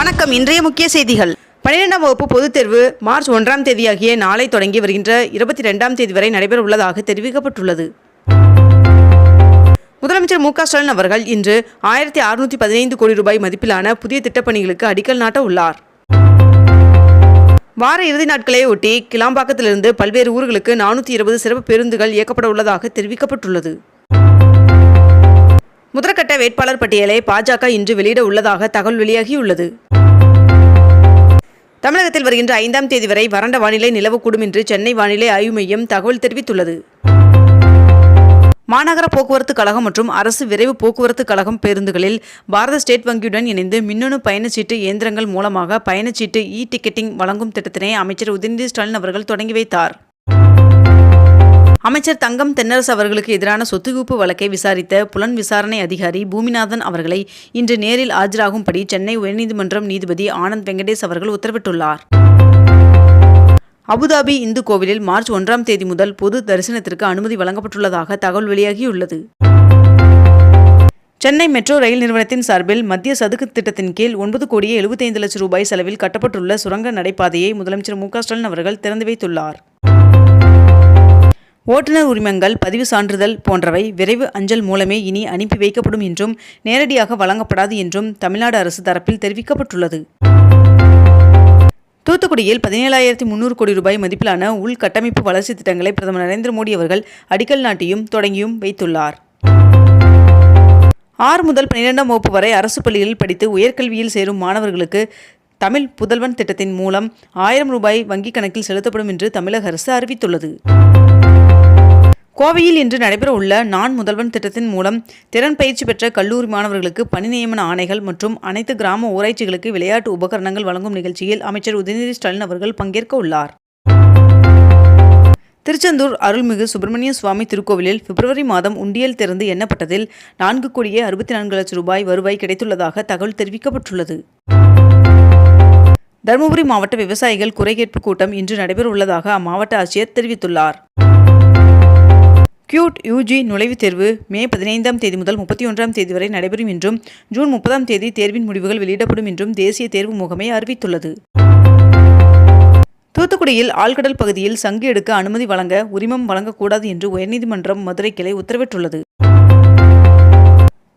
வணக்கம். இன்றைய முக்கிய செய்திகள். பன்னிரெண்டாம் வகுப்பு பொதுத் தேர்வு மார்ச் ஒன்றாம் தேதியாகிய நாளை தொடங்கி வருகின்ற இருபத்தி ரெண்டாம் தேதி வரை நடைபெற உள்ளதாக தெரிவிக்கப்பட்டுள்ளது. முதலமைச்சர் மு ஸ்டாலின் அவர்கள் இன்று ஆயிரத்தி அறுநூற்றி பதினைந்து கோடி ரூபாய் மதிப்பிலான புதிய திட்டப்பணிகளுக்கு அடிக்கல் நாட்ட உள்ளார். வார இறுதி நாட்களை ஒட்டி கிளாம்பாக்கத்திலிருந்து பல்வேறு ஊர்களுக்கு நானூற்றி இருபது சிறப்பு பேருந்துகள் இயக்கப்பட உள்ளதாக தெரிவிக்கப்பட்டுள்ளது. வேட்பாளர் பட்டியலை பாஜக இன்று வெளியிட உள்ளதாக தகவல் வெளியாகியுள்ளது. தமிழகத்தில் வருகின்ற ஐந்தாம் தேதி வரை வறண்ட வானிலை நிலவக்கூடும் என்று சென்னை வானிலை ஆய்வு மையம் தகவல் தெரிவித்துள்ளது. மாநகர போக்குவரத்து கழகம் மற்றும் அரசு விரைவு போக்குவரத்து கழகம் பேருந்துகளில் பாரத ஸ்டேட் வங்கியுடன் இணைந்து மின்னணு பயணச்சீட்டு இயந்திரங்கள் மூலமாக பயணச்சீட்டு இ டிக்கெட்டிங் வழங்கும் திட்டத்தினை அமைச்சர் உதயநிதி ஸ்டாலின் அவர்கள் தொடங்கி வைத்தார். அமைச்சர் தங்கம் தென்னரசு அவர்களுக்கு எதிரான சொத்துகுப்பு வழக்கை விசாரித்த புலன் விசாரணை அதிகாரி பூமிநாதன் அவர்களை இன்று நேரில் ஆஜராகும்படி சென்னை உயர்நீதிமன்றம் நீதிபதி ஆனந்த் வெங்கடேஷ் அவர்கள் உத்தரவிட்டுள்ளார். அபுதாபி இந்து கோவிலில் மார்ச் ஒன்றாம் தேதி முதல் பொது தரிசனத்திற்கு அனுமதி வழங்கப்பட்டுள்ளதாக தகவல் வெளியாகியுள்ளது. சென்னை மெட்ரோ ரயில் நிறுவனத்தின் சார்பில் மத்திய சதுக்கு திட்டத்தின் கீழ் ஒன்பது கோடியே எழுபத்தைந்து லட்சம் ரூபாய் செலவில் கட்டப்பட்டுள்ள சுரங்க நடைபாதையை முதலமைச்சர் மு க ஸ்டாலின் அவர்கள் திறந்து வைத்துள்ளார். ஓட்டுநர் உரிமங்கள் பதிவு சான்றிதழ் போன்றவை விரைவு அஞ்சல் மூலமே இனி அனுப்பி வைக்கப்படும் என்றும் நேரடியாக வழங்கப்படாது என்றும் தமிழ்நாடு அரசு தரப்பில் தெரிவிக்கப்பட்டுள்ளது. தூத்துக்குடியில் பதினேழாயிரத்தி முந்நூறு கோடி ரூபாய் மதிப்பிலான உள்கட்டமைப்பு வளர்ச்சி திட்டங்களை பிரதமர் நரேந்திர மோடி அவர்கள் அடிக்கல் நாட்டியும் தொடங்கியும் வைத்துள்ளார். ஆறு முதல் பன்னிரெண்டாம் வகுப்பு வரை அரசு பள்ளிகளில் படித்து உயர்கல்வியில் சேரும் மாணவர்களுக்கு தமிழ் புதல்வன் திட்டத்தின் மூலம் ஆயிரம் ரூபாய் வங்கிக் கணக்கில் செலுத்தப்படும் என்று தமிழக அரசு அறிவித்துள்ளது. கோவையில் இன்று நடைபெறவுள்ள நான் முதல்வன் திட்டத்தின் மூலம் திறன் பயிற்சி பெற்ற கல்லூரி மாணவர்களுக்கு பணி நியமன ஆணைகள் மற்றும் அனைத்து கிராம ஊராட்சிகளுக்கு விளையாட்டு உபகரணங்கள் வழங்கும் நிகழ்ச்சியில் அமைச்சர் உதயநிதி ஸ்டாலின் அவர்கள் பங்கேற்க உள்ளார். திருச்செந்தூர் அருள்மிகு சுப்பிரமணிய சுவாமி திருக்கோவிலில் பிப்ரவரி மாதம் உண்டியல் திறந்து எண்ணப்பட்டதில் நான்கு கோடியே அறுபத்தி நான்கு லட்சம் ரூபாய் வருவாய் கிடைத்துள்ளதாக தகவல் தெரிவிக்கப்பட்டுள்ளது. தருமபுரி மாவட்ட விவசாயிகள் குறைகேட்பு கூட்டம் இன்று நடைபெறவுள்ளதாக அம்மாவட்ட ஆட்சியர் தெரிவித்துள்ளார். கியூட் யூஜி நுழைவுத் தேர்வு மே பதினைந்தாம் தேதி முதல் முப்பத்தி ஒன்றாம் தேதி வரை நடைபெறும் என்றும் ஜூன் முப்பதாம் தேதி தேர்வின் முடிவுகள் வெளியிடப்படும் என்றும் தேசிய தேர்வு முகமை அறிவித்துள்ளது. தூத்துக்குடியில் ஆழ்கடல் பகுதியில் சங்கு எடுக்க அனுமதி வழங்க உரிமம் வழங்கக்கூடாது என்று உயர்நீதிமன்றம் மதுரை கிளை உத்தரவிட்டுள்ளது.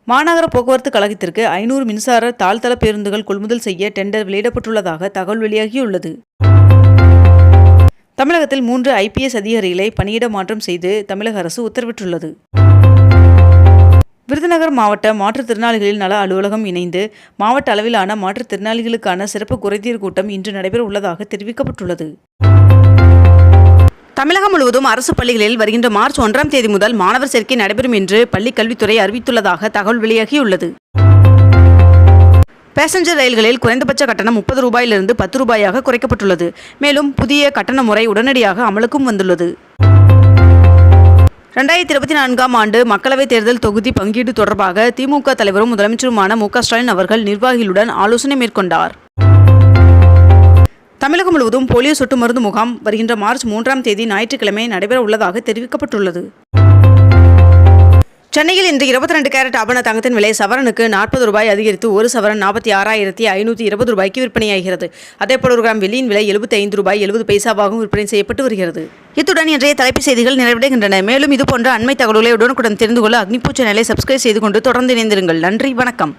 மாநகர போக்குவரத்து கழகத்திற்கு ஐநூறு மின்சார தாழ்தள பேருந்துகள் கொள்முதல் செய்ய டெண்டர் வெளியிடப்பட்டுள்ளதாக தகவல் வெளியாகியுள்ளது. தமிழகத்தில் மூன்று ஐபிஎஸ் அதிகாரிகளை பணியிட மாற்றம் செய்து தமிழக அரசு உத்தரவிட்டுள்ளது. விருதுநகர் மாவட்ட மாற்றுத்திறனாளிகளின் நல அலுவலகம் இணைந்து மாவட்ட அளவிலான மாற்றுத்திறனாளிகளுக்கான சிறப்பு குறைதீர் கூட்டம் இன்று நடைபெற உள்ளதாக தெரிவிக்கப்பட்டுள்ளது. தமிழகம் முழுவதும் அரசு பள்ளிகளில் வருகின்ற மார்ச் ஒன்றாம் தேதி முதல் மாணவர் சேர்க்கை நடைபெறும் என்று பள்ளிக் கல்வித்துறை அறிவித்துள்ளதாக தகவல் வெளியாகியுள்ளது. பேசஞ்சர் ரயில்களில் குறைந்தபட்ச கட்டணம் முப்பது ரூபாயிலிருந்து பத்து ரூபாயாக குறைக்கப்பட்டுள்ளது. மேலும் புதிய கட்டண முறை உடனடியாக அமலுக்கும் வந்துள்ளது. ரெண்டாயிரத்தி இருபத்தி நான்காம் ஆண்டு மக்களவைத் தேர்தல் தொகுதி பங்கீடு தொடர்பாக திமுக தலைவரும் முதலமைச்சருமான மு ஸ்டாலின் அவர்கள் நிர்வாகிகளுடன் ஆலோசனை மேற்கொண்டார். தமிழகம் முழுவதும் போலியோ சொட்டு மருந்து முகாம் வருகின்ற மார்ச் மூன்றாம் தேதி ஞாயிற்றுக்கிழமை நடைபெற உள்ளதாக தெரிவிக்கப்பட்டுள்ளது. சென்னையில் இன்று இருபத்தி ரெண்டு கேரட் ஆபண தங்கத்தின் விலை சவரனுக்கு நாற்பது ரூபாய் அதிகரித்து ஒரு சவரன் நாற்பத்தி ஆறாயிரத்தி ஐநூற்றி இருபது ரூபாய்க்கு விற்பனையாகிறது. அதேபோல் ஒரு கிராம் வெள்ளியின் விலை எழுபத்தி ஐந்து ரூபாய் எழுபது பைசாவாகவும் விற்பனை செய்யப்பட்டு வருகிறது. இத்துடன் இன்றைய தலைப்புச் செய்திகள் நிறைவடைகின்றன. மேலும் இதுபோன்ற அண்மை தகவல்களை உடனுக்குடன் தெரிந்து கொள்ள அக்னிபூ சேனலை சப்ஸ்கிரைப் செய்து கொண்டு தொடர்ந்து இணைந்திருங்கள். நன்றி வணக்கம்.